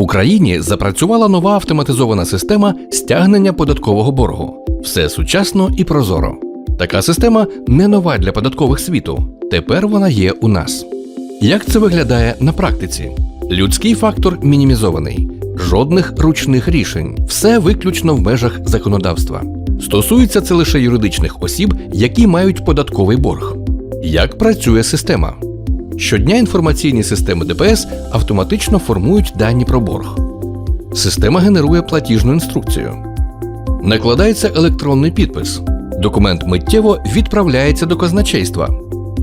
В Україні запрацювала нова автоматизована система стягнення податкового боргу. Все сучасно і прозоро. Така система не нова для податкових світу. Тепер вона є у нас. Як це виглядає на практиці? Людський фактор мінімізований, жодних ручних рішень, все виключно в межах законодавства. Стосується це лише юридичних осіб, які мають податковий борг. Як працює система? Щодня інформаційні системи ДПС автоматично формують дані про борг. Система генерує платіжну інструкцію. Накладається електронний підпис. Документ миттєво відправляється до казначейства.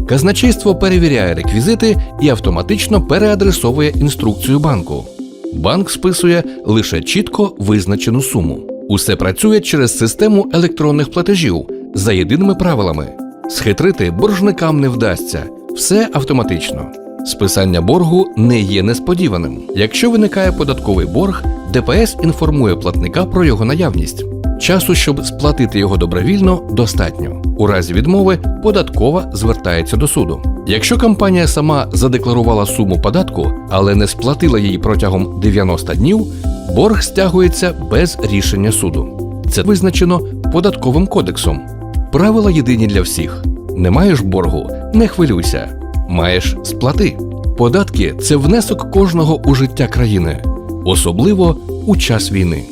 Казначейство перевіряє реквізити і автоматично переадресовує інструкцію банку. Банк списує лише чітко визначену суму. Усе працює через систему електронних платежів за єдиними правилами. Схитрити боржникам не вдасться. Все автоматично. Списання боргу не є несподіваним. Якщо виникає податковий борг, ДПС інформує платника про його наявність. Часу, щоб сплатити його добровільно, достатньо. У разі відмови податкова звертається до суду. Якщо компанія сама задекларувала суму податку, але не сплатила її протягом 90 днів, борг стягується без рішення суду. Це визначено податковим кодексом. Правила єдині для всіх. Не маєш боргу, не хвилюйся. Маєш сплати. Податки це внесок кожного у життя країни, особливо у час війни.